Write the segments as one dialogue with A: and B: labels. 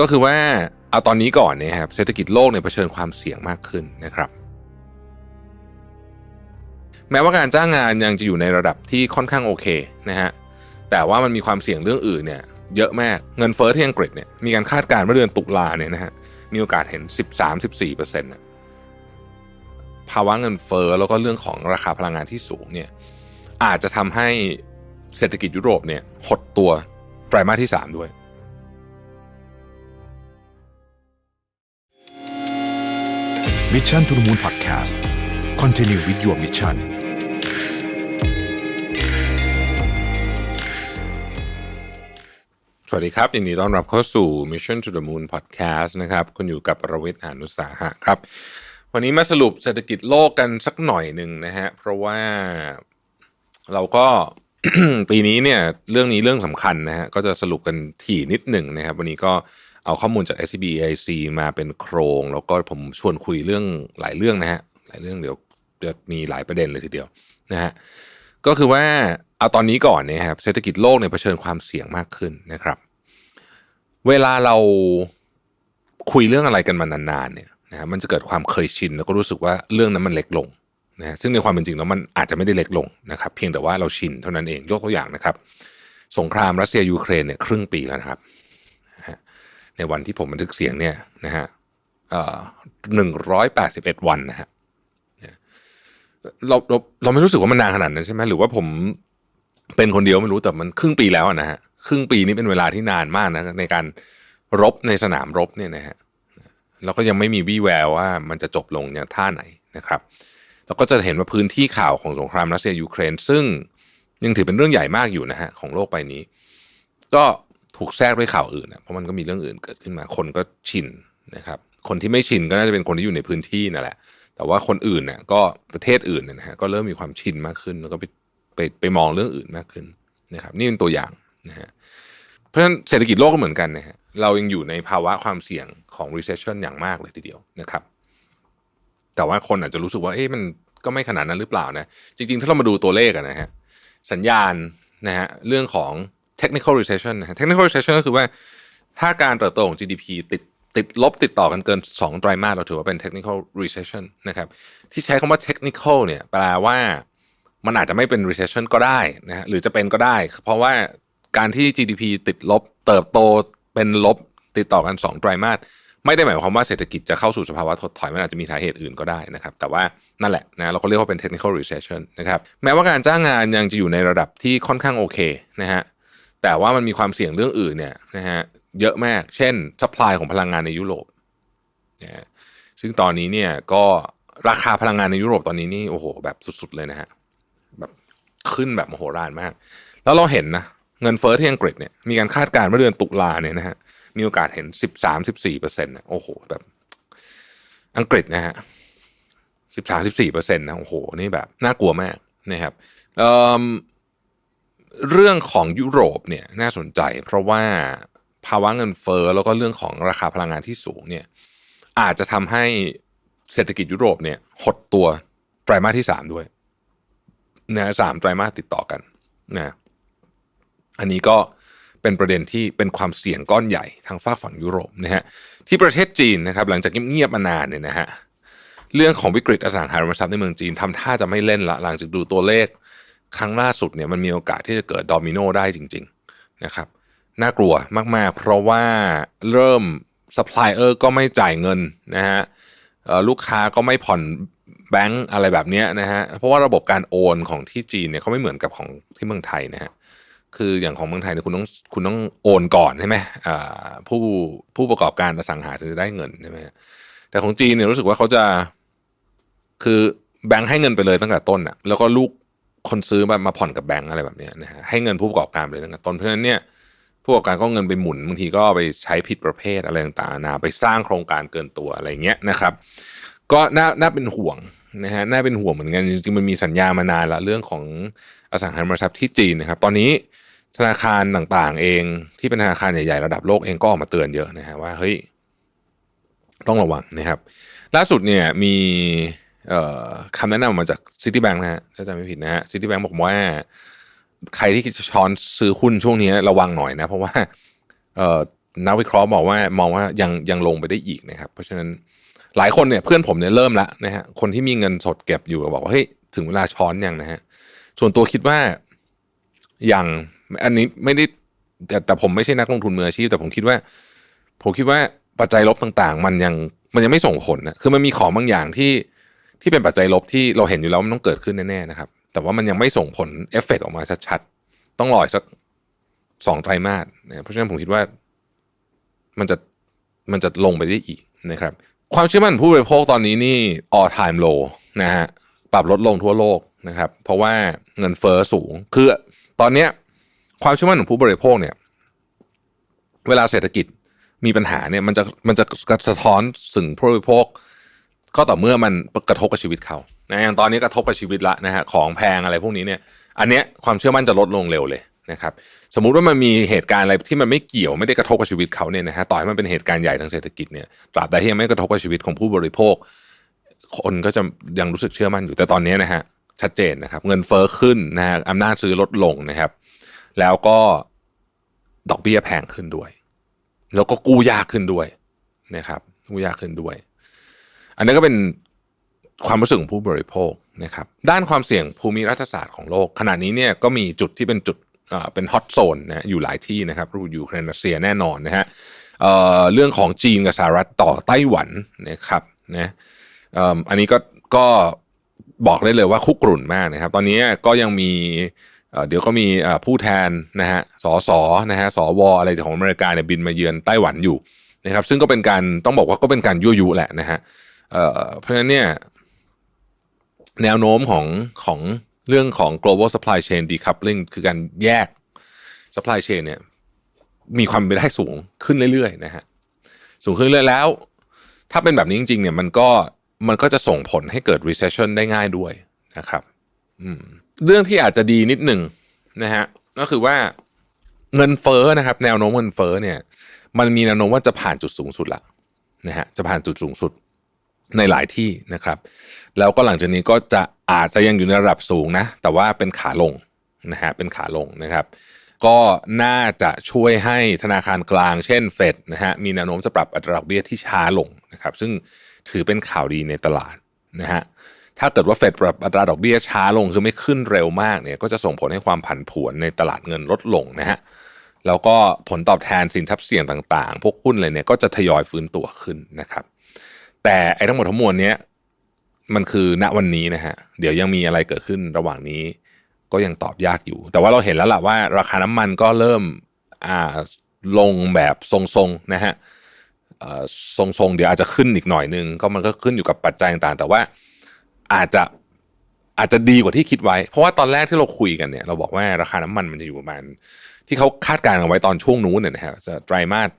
A: ก็คือว่าเอาตอนนี้ก่อนเนี่ยครับเศรษฐกิจโลกเนี่ยเผชิญความเสี่ยงมากขึ้นนะครับ แม้ว่าการจ้างงานยังจะอยู่ในระดับที่ค่อนข้างโอเคนะฮะแต่ว่ามันมีความเสี่ยงเรื่องอื่นเนี่ยเยอะมากเงินเฟ้อที่อังกฤษเนี่ยมีการคาดการณ์ว่าเดือนตุลาเนี่ยนะฮะมีโอกาสเห็น 13-14%เปอร์เซ็นต์ภาวะเงินเฟ้อแล้วก็เรื่องของราคาพลังงานที่สูงเนี่ยอาจจะทำให้เศรษฐกิจยุโรปเนี่ยหดตัวไตรมาสที่ 3 ด้วย
B: มิชชั่นทุ the Moon Podcast Continue with your mission
A: สวัสดีครับยินดีต้อนรับเข้าสู่ Mission to the Moon Podcast นะครับ คุณอยู่กับประวิทย์อานุสาหะครับ วันนี้มาสรุปเศรษฐกิจโลกกันสักหน่อยหนึ่งนะฮะ เพราะว่าเราก็ปีนี้เนี่ยเรื่องนี้เรื่องสำคัญนะฮะ ก็จะสรุปกันถี่นิดหนึ่งนะครับ วันนี้ก็ เอาข้อมูลจาก SCB EIC มาเป็นโครง แล้วก็ผมชวนคุยเรื่องหลายเรื่องนะฮะหลายเรื่องเดี๋ยวเดี๋ยวมีหลายประเด็นเลยทีเดียวนะฮะก็คือว่าเอาตอนนี้ก่อนเนี่ยครับเศรษฐกิจโลกเนี่ยเผชิญความเสี่ยงมากขึ้นนะครับ เวลาเราคุยเรื่องอะไรกันมานานๆเนี่ยนะฮะมันจะเกิดความเคยชินแล้วก็รู้สึกว่าเรื่องนั้นมันเล็กลงนะซึ่งในความเป็นจริงแล้วมันอาจจะไม่ได้เล็กลงนะครับ เพียงแต่ว่าเราชินเท่านั้นเองยกตัวอย่างนะครับ สงครามรัสเซียยูเครนเนี่ยครึ่งปีแล้วนะครับ ในวันที่ผมบันทึกเสียงเนี่ยนะฮะหนึ่งร้อยแปดสิบเอ็ดวันนะฮะเราเราเราไม่รู้สึกว่ามันนานขนาดนั้นใช่ไหมหรือว่าผมเป็นคนเดียวไม่รู้แต่มันครึ่งปีแล้วนะฮะครึ่งปีนี้เป็นเวลาที่นานมากนะในการรบในสนามรบเนี่ยนะฮะแล้วก็ยังไม่มีวี่แววว่ามันจะจบลงอย่างท่าไหนนะครับเราก็จะเห็นว่าพื้นที่ข่าวของสงครามรัสเซียยูเครน ซึ่งยังถือเป็นเรื่องใหญ่มากอยู่นะฮะของโลกใบนี้ ก็ ถูกแทรกด้วยข่าวอื่นนะเพราะมันก็มีเรื่องอื่นเกิดขึ้นมา คนก็ชินนะครับ คนที่ไม่ชินก็น่าจะเป็นคนที่อยู่ในพื้นที่นั่นแหละ แต่ว่าคนอื่นเนี่ยก็ประเทศอื่นเนี่ยนะฮะก็เริ่มมีความชินมากขึ้น แล้วก็ไปไปไปมองเรื่องอื่นมากขึ้นนะครับ นี่เป็นตัวอย่างนะฮะเพราะฉะนั้นเศรษฐกิจโลกก็เหมือนกันนะฮะเรายังอยู่ในภาวะความเสี่ยงของ recession อย่างมากเลยทีเดียวนะครับ แต่ว่าคนอาจจะรู้สึกว่าเอ๊ะมันก็ไม่ขนาดนั้นหรือเปล่านะ จริง ๆ ถ้าเรามาดูตัวเลขนะฮะสัญญาณนะฮะเรื่องของ technical recession นะ technical recession ก็คือว่าถ้าการเติบโตของ GDP ติดติดลบติดต่อกันเกิน 2 ไตรมาสเราถือว่าเป็น technical recession นะครับที่ใช้คำว่า technical เนี่ยแปลว่ามันอาจจะไม่เป็น recession ก็ได้นะฮะหรือจะเป็นก็ได้ เพราะว่าการที่ GDP ติดลบ เติบโตเป็นลบติดต่อกัน 2 ไตรมาสไม่ได้หมายความว่าเศรษฐกิจจะเข้าสู่สภาวะถดถอยมันอาจจะมีสาเหตุอื่นก็ได้นะครับ แต่ว่านั่นแหละนะเราก็เรียกว่าเป็น technical recession นะครับแม้ว่าการจ้างงานยังจะอยู่ในระดับที่ค่อนข้างโอเคนะฮะ แต่ว่ามันมีความเสี่ยงเรื่องอื่นเนี่ยนะฮะเยอะมาก เช่น supply ของพลังงานในยุโรปนะซึ่งตอนนี้เนี่ยก็ราคาพลังงานในยุโรปตอนนี้นี่โอ้โหแบบสุดๆเลยนะฮะแบบขึ้นแบบมโหฬารมาก แล้วเราเห็นนะเงินเฟ้อที่อังกฤษเนี่ยมีการคาดการณ์ว่าเดือนตุลาเนี่ยนะฮะมีโอกาสเห็นสิบสามสิบสี่เปอร์เซ็นต์โอ้โหแบบอังกฤษนะฮะสิบสามสิบสี่เปอร์เซ็นต์นะโอ้โหนี่แบบน่ากลัวมากนะครับ เรื่องของยุโรปเนี่ยน่าสนใจ เพราะว่าภาวะเงินเฟ้อแล้วก็เรื่องของราคาพลังงานที่สูงเนี่ยอาจจะทำให้เศรษฐกิจยุโรปเนี่ยหดตัวไตรมาสที่สามด้วยนะสามไตรมาสติดต่อกันนะอันนี้ก็เป็นประเด็นที่เป็นความเสี่ยงก้อนใหญ่ทางฝากฝั่งยุโรปนะฮะที่ประเทศจีนนะครับ หลังจากเงียบมานานเนี่ยนะฮะเรื่องของวิกฤตอสังหาริมทรัพย์ในเมืองจีนทำท่าจะไม่เล่นละหลังจากดูตัวเลข ครั้งล่าสุดเนี่ยมันมีโอกาสที่จะเกิดดอมิโนได้จริง ๆนะครับ น่ากลัวมาก ๆ เพราะว่าเริ่มซัพพลายเออร์ก็ไม่จ่ายเงินนะฮะลูกค้าก็ไม่ผ่อนแบงก์อะไรแบบนี้นะฮะเพราะว่าระบบการโอนของที่จีนเนี่ยเขาไม่เหมือนกับของที่เมืองไทยนะฮะคืออย่างของเมืองไทยเนี่ยคุณต้องคุณต้องโอนก่อนใช่ไหมผู้ผู้ประกอบการอสังหาถึงจะได้เงินใช่ไหมแต่ของจีนเนี่ยรู้สึกว่าเขาจะคือแบงค์ให้เงินไปเลยตั้งแต่ต้นอะแล้วก็ลูก คนซื้อมามาผ่อนกับแบงค์อะไรแบบนี้นะฮะให้เงินผู้ประกอบการไปเลยตั้งแต่ต้นเพราะฉะนั้นเนี่ยผู้ประกอบการก็เงินไปหมุนบางทีก็ไปใช้ผิดประเภทอะไรต่างๆนาไปสร้างโครงการเกินตัวอะไรเงี้ยนะครับ ก็น่าน่าเป็นห่วงนะฮะน่าเป็นห่วงเหมือนกันจริงๆมันมีสัญญามานานละเรื่องของอสังหาริมทรัพย์ที่จีนนะครับ ตอนนี้ธนาคารต่างๆ เองที่เป็นธนาคารใหญ่ๆระดับโลกเองก็ออกมาเตือนเยอะนะฮะว่าเฮ้ยต้องระวังนะครับ ล่าสุดเนี่ยมี คำแนะนำมาจากซิตี้แบงค์นะฮะถ้าจำไม่ผิดนะฮะซิตี้แบงค์บอกว่า ใครที่จะช้อนซื้อหุ้นช่วงนี้ระวังหน่อยนะ เพราะว่านักวิเคราะห์บอกว่ามองว่ายังยังลงไปได้อีกนะครับ เพราะฉะนั้นหลายคนเนี่ยเพื่อนผมเนี่ยเริ่มละนะฮะคนที่มีเงินสดเก็บอยู่ก็บอกว่าเฮ้ยถึงเวลาช้อนยังนะฮะส่วนตัวคิดว่ายังอันนี้ไม่ได้แต่แต่ผมไม่ใช่นักลงทุนมืออาชีพ แต่ผมคิดว่า ผมคิดว่าปัจจัยลบต่างๆ มันยังมันยังไม่ส่งผลนะคือมันมีของบางอย่างที่ ที่เป็นปัจจัยลบที่เราเห็นอยู่แล้วมันต้องเกิดขึ้นแน่ๆนะครับ แต่ว่ามันยังไม่ส่งผลเอฟเฟกต์ออกมาชัดๆ ต้องรออีกสักสองไตรมาสนะเพราะฉะนั้นผมคิดว่ามันจะมันจะลงไปได้อีกนะครับ ความเชื่อมั่นผู้บริโภคตอนนี้นี่ all time low นะฮะปรับลดลงทั่วโลกนะครับ เพราะว่าเงินเฟอ้อสูง คือตอนเนี้ยความเชื่อมั่นของผู้บริโภคเนี่ย เวลาเศรษฐกิจมีปัญหาเนี่ย มันจะมันจะสะท้อนถึงผู้บริโภค ก็ต่อเมื่อมันกระทบกับชีวิตเขานะอย่างตอนนี้กระทบกับชีวิตละนะฮะของแพงอะไรพวกนี้เนี่ย อันเนี้ยความเชื่อมั่นจะลดลงเร็วเลยนะครับ สมมุติว่ามันมีเหตุการณ์อะไรที่มันไม่เกี่ยวไม่ได้กระทบกับชีวิตเขาเนี่ยนะฮะต่อให้มันเป็นเหตุการณ์ใหญ่ทางเศรษฐกิจเนี่ยตราบใดที่ยังไม่กระทบกับชีวิตของผู้บริโภค คนก็จะยังรู้สึกเชื่อมั่นอยู่แต่ตอนนี้นะฮะชัดเจนนะครับ เงินเฟ้อขึ้นนะฮะอำนาจซื้อลดลงนะครับ แล้วก็ดอกเบี้ยแพงขึ้นด้วย แล้วก็กู้ยากขึ้นด้วยนะครับกู้ยากขึ้นด้วย อันนี้ก็เป็นความรู้สึกของผู้บริโภคนะครับ ด้านความเสี่ยงภูมิรัฐศาสตร์ของโลก ขณะนี้เนี่ยก็มีจุดที่เป็นจุดเป็นฮอตโซนนะอยู่หลายที่นะครับรูยูเครนรัสเซียแน่นอนนะฮะเเรื่องของจีนกับสหรัฐต่อไต้หวันนะครับนะอ,อันนี้ก็ก็บอกได้เลยว่าคุกรุ่นมากนะครับ ตอนนี้ก็ยังมีเดี๋ยวก็มีผู้แทนนะฮะสสนะฮะสวอะไรของอเมริกาเนี่ยบินมาเยือนไต้หวันอยู่นะครับ ซึ่งก็เป็นการต้องบอกว่าก็เป็นการยั่วยุแหละนะฮะ เพราะฉะนั้นเนี่ยแนวโน้มของของเรื่องของ global supply chain decoupling คือการแยก supply chain เนี่ยมีความเป็นไปได้สูงขึ้นเรื่อยๆนะฮะสูงขึ้นเรื่อยๆแล้ว ถ้าเป็นแบบนี้จริงๆเนี่ยมันก็มันก็จะส่งผลให้เกิด recession ได้ง่ายด้วยนะครับอืมเรื่องที่อาจจะดีนิดหนึ่งนะฮะก็คือว่าเงินเฟ้อนะครับ แนวโน้มเงินเฟ้อเนี่ย มันมีแนวโน้มว่าจะผ่านจุดสูงสุดละนะฮะจะผ่านจุดสูงสุด ในหลายที่นะครับ แล้วก็หลังจากนี้ก็จะอาจจะยังอยู่ในระดับสูงนะ แต่ว่าเป็นขาลงนะฮะเป็นขาลงนะครับ ก็น่าจะช่วยให้ธนาคารกลางเช่นเฟดนะฮะมีแนวโน้มจะปรับอัตราดอกเบี้ยที่ช้าลงนะครับ ซึ่งถือเป็นข่าวดีในตลาดนะฮะถ้าเกิดว่าเฟดปรับอัตราดอกเบี้ยช้าลงคือไม่ขึ้นเร็วมากเนี่ยก็จะส่งผลให้ความผันผวนในตลาดเงินลดลงนะฮะแล้วก็ผลตอบแทนสินทรัพย์เสี่ยงต่างๆ พวกหุ้นอะไรเนี่ยก็จะทยอยฟื้นตัวขึ้นนะครับ แต่ไอ้ทั้งหมดทั้งมวลเนี้ยมันคือณวันนี้นะฮะ เดี๋ยวยังมีอะไรเกิดขึ้นระหว่างนี้ ก็ยังตอบยากอยู่ แต่ว่าเราเห็นแล้วล่ะว่า ราคาน้ำมันก็เริ่มอ่าลงแบบทรงๆนะฮะอ่อทรงๆเดี๋ยวอาจจะขึ้นอีกหน่อยนึงก็มันก็ขึ้นอยู่กับปัจจัยต่างๆ แต่ว่าอาจจะอาจจะดีกว่าที่คิดไว้ เพราะว่าตอนแรกที่เราคุยกันเนี่ยเราบอกว่าราคาน้ำมันมันจะอยู่ประมาณที่เขาคาดการณ์เอาไว้ตอนช่วงนู้นเนี่ยนะฮะจะไตรมาส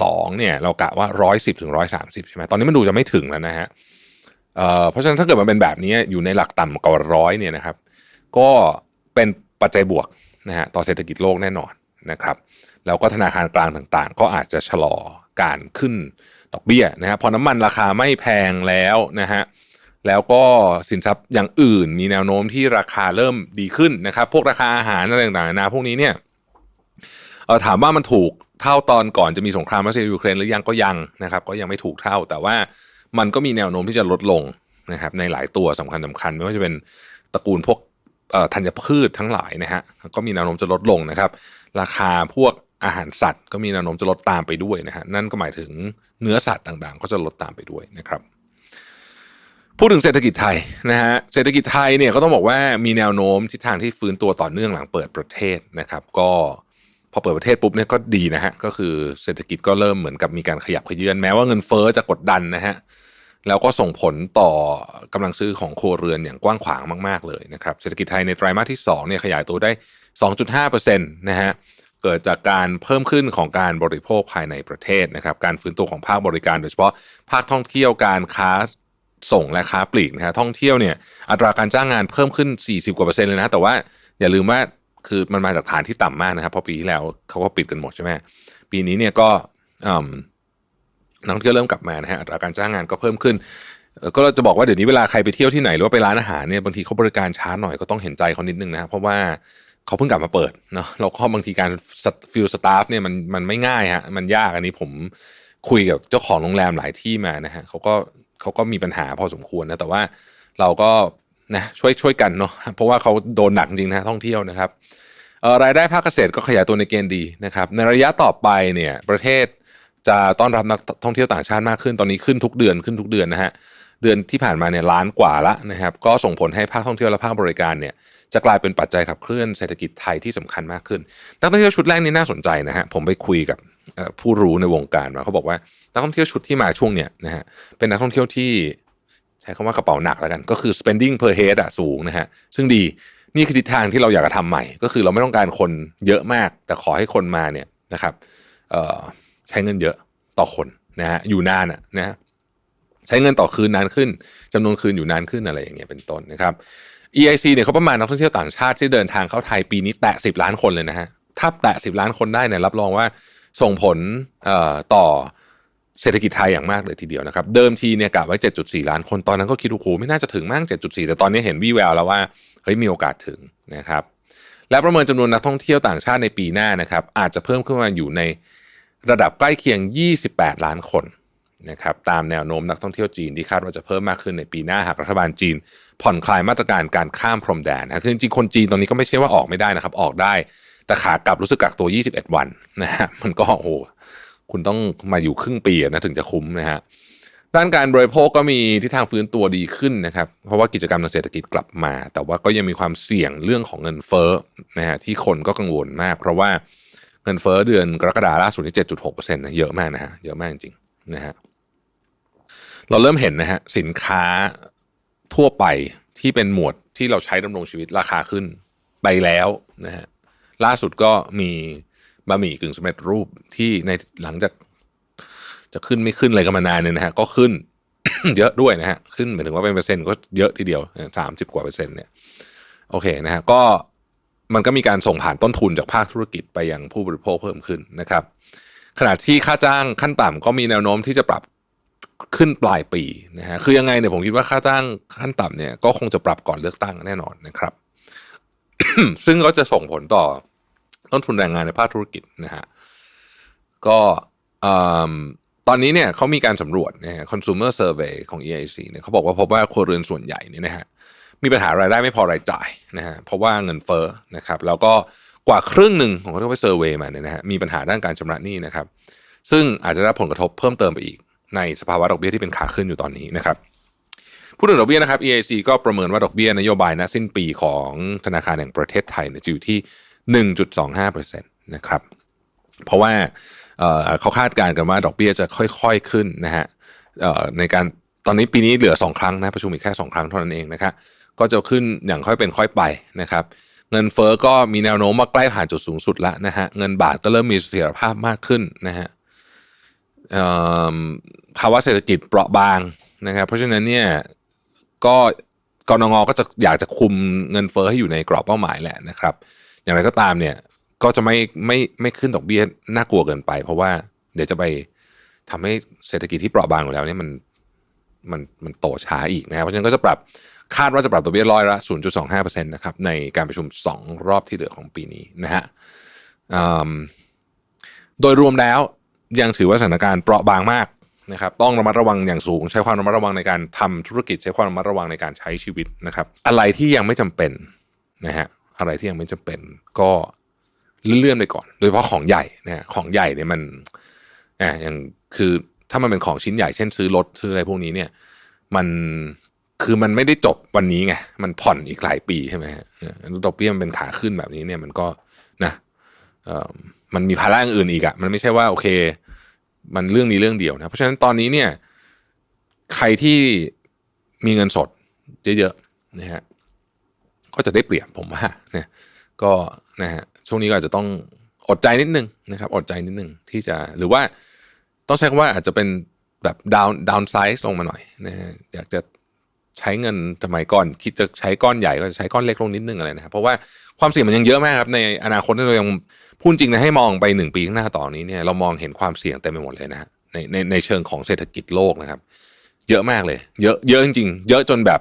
A: สองเนี่ยเรากะว่าร้อยสิบถึงร้อยสามสิบใช่ไหมตอนนี้มันดูจะไม่ถึงแล้วนะฮะเพราะฉะนั้นถ้าเกิดมันเป็นแบบนี้อยู่ในหลักต่ำกว่าร้อยเนี่ยนะครับ ก็เป็นปัจจัยบวกนะฮะต่อเศรษฐกิจโลกแน่นอนนะครับแล้วก็ธนาคารกลางต่างๆ ก็อาจจะชะลอการขึ้นดอกเบี้ยนะฮะพอน้ำมันราคาไม่แพงแล้วนะฮะแล้วก็สินทรัพย์อย่างอื่นมีแนวโน้มที่ราคาเริ่มดีขึ้นนะครับ พวกราคาอาหารอะไรต่างๆนานาพวกนี้เนี่ย เออถามว่ามันถูกเท่าตอนก่อนจะมีสงครามรัสเซียยูเครนหรือยังก็ยังนะครับ ก็ยังไม่ถูกเท่า แต่ว่ามันก็มีแนวโน้มที่จะลดลงนะครับ ในหลายตัวสำคัญสำคัญไม่ว่าจะเป็นตระกูลพวกธัญพืชทั้งหลายนะฮะก็มีแนวโน้มจะลดลงนะครับ ราคาพวกอาหารสัตว์ ก็มีแนวโน้มจะลดตามไปด้วยนะฮะนั่นก็หมายถึงเนื้อสัตว์ต่างๆ ก็จะลดตามไปด้วยนะครับพูดถึงเศรษฐกิจไทยนะฮะเศรษฐกิจไทยเนี่ยก็ต้องบอกว่ามีแนวโน้มทิศทางที่ฟื้นตัวต่อเนื่องหลังเปิดประเทศนะครับ ก็ พอเปิดประเทศปุ๊บเนี่ยก็ดีนะฮะก็คือเศรษฐกิจก็เริ่มเหมือนกับมีการขยับขยื่นแม้ว่าเงินเฟ้อจะกดดันนะฮะแล้วก็ส่งผลต่อกำลังซื้อของครัวเรือนอย่างกว้างขวางมาก ๆ เลยนะครับเศรษฐกิจไทยในไตรมาสที่2เนี่ยขยายตัวได้ 2.5%นะฮะเกิดจากการเพิ่มขึ้นของการบริโภคภายในประเทศนะครับการฟื้นตัวของภาคบริการโดยเฉพาะภาคท่องเที่ยวการค้าส่งและค้าปลีกนะฮะท่องเที่ยวเนี่ยอัตราการจ้างงานเพิ่มขึ้น 40กว่าเปอร์เซ็นต์เลยนะแต่ว่าอย่าลืมว่า คือมันมาจากฐานที่ต่ำมากนะครับพราะปีที่แล้วเขาก็ปิดกันหมดใช่ไหมปีนี้เนี่ยก็นักท่องเที่ยวเริ่มกลับมานะฮะอัตราการจ้างงานก็เพิ่มขึ้น ก็เราจะบอกว่าเดี๋ยวนี้เวลาใครไปเที่ยวที่ไหนหรือว่าไปร้านอาหารเนี่ยบางทีเขาบริการช้าหน่อยก็ต้องเห็นใจเขานิดนึงนะครับเพราะว่าเขาเพิ่งกลับมาเปิดเนาะแล้วก็บางทีการฟิลสตาฟเนี่ยมันมันไม่ง่ายฮะมันยากอันนี้ผมคุยกับเจ้าของโรงแรมหลายที่มานะฮะเขาก็เขาก็มีปัญหาพอสมควรนะแต่ว่าเราก็ นะช่วยช่วยกันเนาะเพราะว่าเขาโดนหนักจริงนะท่องเที่ยวนะครับรายได้ภาคเกษตรก็ขยายตัวในเกณฑ์ดีนะครับ ในระยะต่อไปเนี่ยประเทศจะต้อนรับนักท่องเที่ยวต่างชาติมากขึ้นตอนนี้ขึ้นทุกเดือนขึ้นทุกเดือนนะฮะเดือนที่ผ่านมาเนี่ยล้านกว่าละนะครับ ก็ส่งผลให้ภาคท่องเที่ยวและภาคบริการเนี่ยจะกลายเป็นปัจจัยขับเคลื่อนเศรษฐกิจไทยที่สำคัญมากขึ้น นักท่องเที่ยวชุดแรกนี่น่าสนใจนะฮะผมไปคุยกับผู้รู้ในวงการมาเขาบอกว่านักท่องเที่ยวชุดที่มาช่วงเนี้ยนะฮะเป็นนักท่องเที่ยวที่ ใช้คำว่ากระเป๋าหนักแล้วกัน ก็คือ spending per head อะสูงนะฮะซึ่งดีนี่คือทิศทางที่เราอยากจะทำใหม่ ก็คือเราไม่ต้องการคนเยอะมาก แต่ขอให้คนมาเนี่ยนะครับใช้เงินเยอะต่อคนนะฮะอยู่นานอะนะฮะใช้เงินต่อคืนนานขึ้นจำนวนคืนอยู่นานขึ้นอะไรอย่างเงี้ยเป็นต้นนะครับ EIC เนี่ยเขาประมาณนักท่องเที่ยวต่างชาติที่เดินทางเข้าไทยปีนี้แตะ 10 ล้านคนเลยนะฮะถ้าแตะ 10 ล้านคนได้เนี่ยรับรองว่าส่งผลต่อ เศรษฐกิจไทยอย่างมากเลยทีเดียวนะครับ เดิมทีเนี่ยกะไว้ 7.4 ล้านคนตอนนั้นก็คิดว่าโอ้โหไม่น่าจะถึงมั้ง7.4 แต่ตอนนี้เห็นวี่แววแล้วว่าเฮ้ยมีโอกาสถึงนะครับ และประเมินจำนวนนักท่องเที่ยวต่างชาติในปีหน้านะครับ อาจจะเพิ่มขึ้นมาอยู่ในระดับใกล้เคียง 28 ล้านคนนะครับตามแนวโน้มนักท่องเที่ยวจีนที่คาดว่าจะเพิ่มมากขึ้นในปีหน้าหากรัฐบาลจีน ผ่อนคลายมาตรการการข้ามพรมแดนนะคือจริงๆคนจีนตอนนี้ก็ไม่ใช่ว่าออกไม่ได้นะครับ ออกได้ แต่ขากลับรู้สึกกักตัว 21 วันนะฮะมันก็โอ้โห คุณต้องมาอยู่ครึ่งปีนะถึงจะคุ้มนะฮะด้านการบริโภคก็มีทิศทางฟื้นตัวดีขึ้นนะครับ เพราะว่ากิจกรรมทางเศรษฐกิจกลับมา แต่ว่าก็ยังมีความเสี่ยงเรื่องของเงินเฟ้อนะฮะที่คนก็กังวลมาก เพราะว่าเงินเฟ้อเดือนกรกฎาล่าสุดที่7.6%นะเยอะมากนะฮะเยอะมากจริงนะฮะเราเริ่มเห็นนะฮะสินค้าทั่วไปที่เป็นหมวดที่เราใช้ดำรงชีวิตราคาขึ้นไปแล้วนะฮะล่าสุดก็มี บะหมี่กึ่งสำเร็จรูปที่ในหลังจากจะขึ้นไม่ขึ้นอะไรกันมานานเนี่ยนะฮะก็ขึ้น เยอะด้วยนะฮะขึ้นหมายถึงว่าเป็นเปอร์เซ็นต์ก็เยอะทีเดียวสามสิบกว่าเปอร์เซ็นต์เนี่ยโอเคนะฮะก็มันก็มีการส่งผ่านต้นทุนจากภาคธุรกิจไปยังผู้บริโภคเพิ่มขึ้นนะครับ ขณะที่ค่าจ้างขั้นต่ำก็มีแนวโน้มที่จะปรับขึ้นปลายปีนะฮะคือยังไงเนี่ยผมคิดว่าค่าจ้างขั้นต่ำเนี่ยก็คงจะปรับก่อนเลือกตั้งแน่นอนนะครับ ซึ่งก็จะส่งผลต่อ ต้นทุนแรงงานในภาคธุรกิจนะฮะก็ตอนนี้เนี่ยเขามีการสำรวจนะฮะ consumer survey ของ EIC เนี่ยเขาบอกว่าพบว่าครัวเรือนส่วนใหญ่เนี่ยนะฮะมีปัญหารายได้ไม่พอรายจ่ายนะฮะเพราะว่าเงินเฟ้อนะครับ แล้วก็กว่าครึ่งหนึ่งของเขาที่ไปเซอร์เวย์มาเนี่ยนะฮะมีปัญหาด้านการชำระหนี้นะครับ ซึ่งอาจจะได้ผลกระทบเพิ่มเติมไปอีก ในสภาวะดอกเบี้ยที่เป็นขาขึ้นอยู่ตอนนี้นะครับพูดถึงดอกเบี้ยนะครับ EIC ก็ประเมินว่าดอกเบี้ยนโยบายณสิ้นปีของธนาคารแห่งประเทศไทยเนี่ยจะอยู่ที่ 1.25%นะครับ เพราะว่าเเขาคาดการณ์กันว่าดอกเบี้ยจะค่อยๆขึ้นนะฮะในการตอนนี้ปีนี้เหลือ 2 ครั้งนะประชุมอีกแค่ 2 ครั้งเท่านั้นเองนะครับก็จะขึ้นอย่างค่อยเป็นค่อยไปนะครับเงินเฟอ้อก็มีแนวโน้มว่าใกล้ผ่านจุดสูงสุดแล้วนะฮะเงินบาทก็เริ่มมีเสถียรภาพมากขึ้นนะฮะภาวะเศรษฐกิจเปราะบางนะครับเพราะฉะนั้นเนี่ยก็กรงงก็จะอยากจะคุมเงินเฟอ้อให้อยู่ในกรอบเป้าหมายแหละนะครับ อย่างไรก็ตามเนี่ย ก็จะไม่ไม่ไม่ขึ้นดอกเบี้ยน่ากลัวเกินไป เพราะว่าเดี๋ยวจะไปทำให้เศรษฐกิจที่เปราะบางอยู่แล้วเนี่ยมันมันมันโตช้าอีกนะครับเพราะฉะนั้นก็จะปรับคาดว่าจะปรับดอกเบี้ยร้อยละ 0.25%นะครับในการประชุม 2 รอบที่เหลือของปีนี้นะฮะอืมโดยรวมแล้วยังถือว่าสถานการณ์เปราะบางมากนะครับ ต้องระมัดระวังอย่างสูง ใช้ความระมัดระวังในการทำธุรกิจ ใช้ความระมัดระวังในการใช้ชีวิตนะครับ อะไรที่ยังไม่จำเป็นนะฮะ อะไรที่ยังไม่จำเป็นก็เลื่อนๆไปก่อน โดยเฉพาะของใหญ่นะของใหญ่เนี่ยมันอ่าอย่างคือถ้ามันเป็นของชิ้นใหญ่เช่นซื้อรถซื้ออะไรพวกนี้เนี่ย มันคือมันไม่ได้จบวันนี้ไงมันผ่อนอีกหลายปีใช่ไหมฮะออแล้วดอกเบี้ยมันเป็นขาขึ้นแบบนี้เนี่ยมันก็นะเอ่อมันมีภาระอื่นอีกอะมันไม่ใช่ว่าโอเค มันเรื่องนี้เรื่องเดียวนะ เพราะฉะนั้นตอนนี้เนี่ย ใครที่มีเงินสดเยอะๆนะฮะ ก็จะได้เปรียบผมว่าเนี่ยก็นะฮะช่วงนี้ก็อาจจะต้องอดใจนิดนึงนะครับ อดใจนิดนึงที่จะหรือว่าต้องใช้คำว่าอาจจะเป็นแบบดาวดาวไซส์ลงมาหน่อยนะฮะอยากจะใช้เงินสมัยก่อน คิดจะใช้ก้อนใหญ่ก็จะใช้ก้อนเล็กลงนิดนึงอะไรนะครับเพราะว่าความเสี่ยงมันยังเยอะมากครับในอนาคตที่เรายังพูดจริงนะให้มองไปหนึ่งปีข้างหน้าต่อนนี้เนี่ยเรามองเห็นความเสี่ยงเต็มไปหมดเลยนะฮะในในในเชิงของเศรษฐกิจโลกนะครับ เยอะมากเลย เยอะเยอะจริงๆเยอะจนแบบ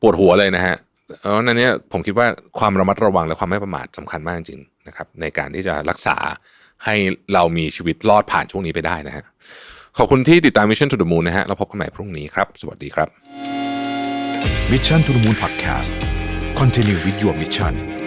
A: ปวดหัวเลยนะฮะ เออนั่นเนี่ยผมคิดว่าความระมัดระวังและความไม่ประมาทสำคัญมากจริงๆนะครับ ในการที่จะรักษาให้เรามีชีวิตรอดผ่านช่วงนี้ไปได้นะฮะขอบคุณที่ติดตาม Mission to the Moon นะฮะเราพบกันใหม่พรุ่งนี้ครับ สวัสดีครับ
B: Mission to the Moon Podcast Continue with your mission